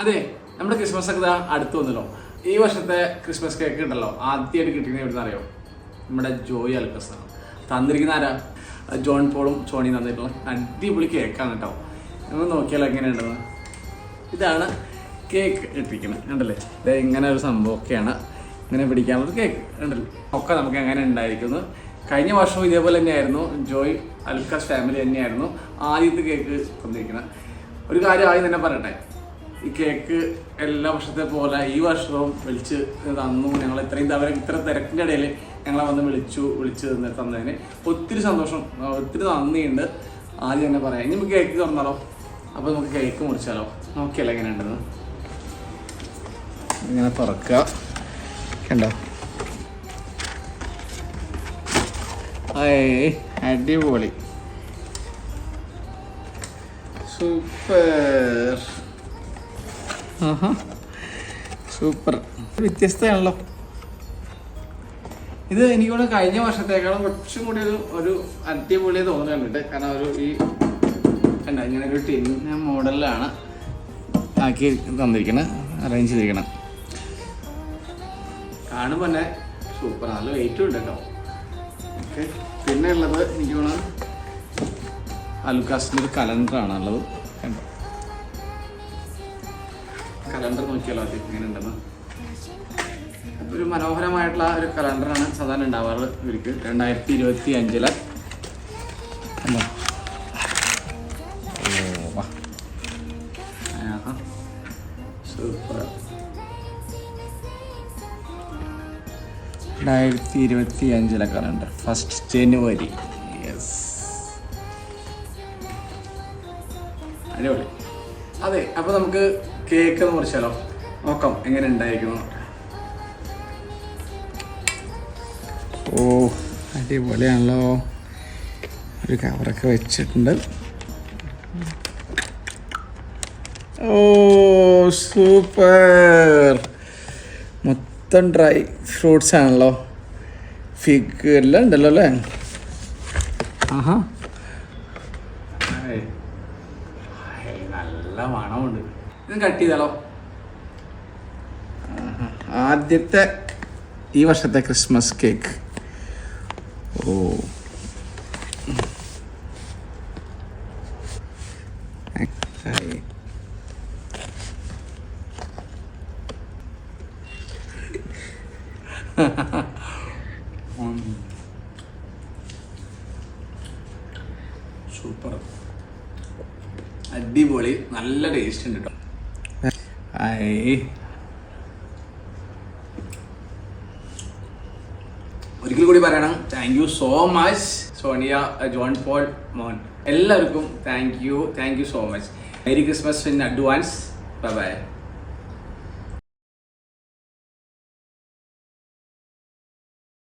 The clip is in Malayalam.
അതെ നമ്മുടെ ക്രിസ്മസ് ഒക്കെ അടുത്ത് വന്നല്ലോ. ഈ വർഷത്തെ ക്രിസ്മസ് കേക്ക് ഉണ്ടല്ലോ ആദ്യമായിട്ട് കിട്ടിയത് എവിടെ അറിയോ? നമ്മുടെ ജോയി അൽക്കസ്. തന്നിരിക്കുന്ന ആരാ? ജോൺ പോളും സോണി തന്നിട്ടുള്ള അടിപൊളി കേക്കാണ് കേട്ടോ. നമ്മൾ നോക്കിയാലോ എങ്ങനെയുണ്ടെന്ന്. ഇതാണ് കേക്ക് ഇട്ടിരിക്കുന്നത് കണ്ടല്ലേ? ഇത് ഇങ്ങനെ ഒരു സംഭവമൊക്കെയാണ് ഇങ്ങനെ പിടിക്കാനുള്ള കേക്ക് ഉണ്ടല്ലോ ഒക്കെ നമുക്ക് എങ്ങനെ ഉണ്ടായിരിക്കുന്നു. കഴിഞ്ഞ വർഷവും ഇതേപോലെ തന്നെയായിരുന്നു. ജോയ് അൽക്കാസ് ഫാമിലി തന്നെയായിരുന്നു ആദ്യത്തെ കേക്ക് തന്നിരിക്കുന്നത്. ഒരു കാര്യം ആദ്യം തന്നെ പറയട്ടെ. ഈ കേക്ക് എല്ലാ വർഷത്തെ പോലെ ഈ വർഷവും വിളിച്ച് തന്നു. ഞങ്ങൾ ഇത്രയും തവണ ഇത്ര തിരക്കിന്റെ ഇടയിൽ ഞങ്ങളെ വന്ന് വിളിച്ചു വിളിച്ച് തന്നെ തന്നതിന് ഒത്തിരി സന്തോഷം. ഒത്തിരി നന്ദിയുണ്ട്. ആദ്യം തന്നെ പറയാം. ഇനി നമുക്ക് കേക്ക് തുറന്നാലോ? അപ്പോൾ നമുക്ക് കേക്ക് മുറിച്ചാലോ? നോക്കിയല്ല എങ്ങനെ ഉണ്ടെന്ന്? ഇങ്ങനെ തുറക്കുക. കണ്ടോ? അടിപൊളി. സൂപ്പർ. സൂപ്പർ. വ്യത്യസ്തയാണല്ലോ. ഇത് എനിക്കോട് കഴിഞ്ഞ വർഷത്തേക്കാളും കുറച്ചും കൂടി ഒരു ഒരു അടിപൊളി തോന്നുന്നുണ്ട് കാരണം ഒരു ഈ കണ്ട ഇങ്ങനെ ഒരു ടിൻ മോഡലിലാണ് ആക്കി തന്നിരിക്കണം അറേഞ്ച് ചെയ്തിരിക്കണം. കാണുമ്പോൾ തന്നെ സൂപ്പർ. നല്ല വെയിറ്റും ഉണ്ട് കേട്ടോ. ഓക്കെ. പിന്നെ ഉള്ളത് എനിക്ക് അലുക്കാസിന്റെ ഒരു കലണ്ടറാണ് ഉള്ളത് കണ്ടോ? കലണ്ടർ നോക്കിയാലോ അത് ഇങ്ങനെ ഉണ്ടെന്ന്? ഒരു മനോഹരമായിട്ടുള്ള ഒരു കലണ്ടറാണ് സാധാരണ ഉണ്ടാവാറ് ഇവർക്ക്. രണ്ടായിരത്തി ഇരുപത്തി അഞ്ചിലെ സൂപ്പർ രണ്ടായിരത്തി ഇരുപത്തി അഞ്ചിലെ കലണ്ടർ. ഫസ്റ്റ് ജനുവരി. യെസ്. അടിപൊളി. അതെ അപ്പൊ നമുക്ക് കേക്ക് എന്ന് കുറിച്ചാലോ നോക്കാം എങ്ങനെ ഉണ്ടായിരിക്കുന്നു. ഓ അടിപൊളിയാണല്ലോ. ഒരു കവറൊക്കെ വെച്ചിട്ടുണ്ട്. ഓ സൂപ്പർ. മൊത്തം ഡ്രൈ ഫ്രൂട്ട്സ് ആണല്ലോ. ഫിഗ് എല്ലാം ഉണ്ടല്ലോ അല്ലേ? ആഹാ. നല്ല മണമുണ്ട് ഇത് കട്ട് ചെയ്താലോ. ആദ്യത്തെ ഈ വർഷത്തെ ക്രിസ്മസ് കേക്ക് ഓ ഹായ്. ഉം. സൂപ്പർ അടിപൊളി നല്ല ടേസ്റ്റ് ഉണ്ട് ഒരിക്കൽ കൂടി പറയണം. Thank you so much Sonia John Paul മോൻ. എല്ലാവർക്കും thank you thank you so much merry Christmas in advance bye bye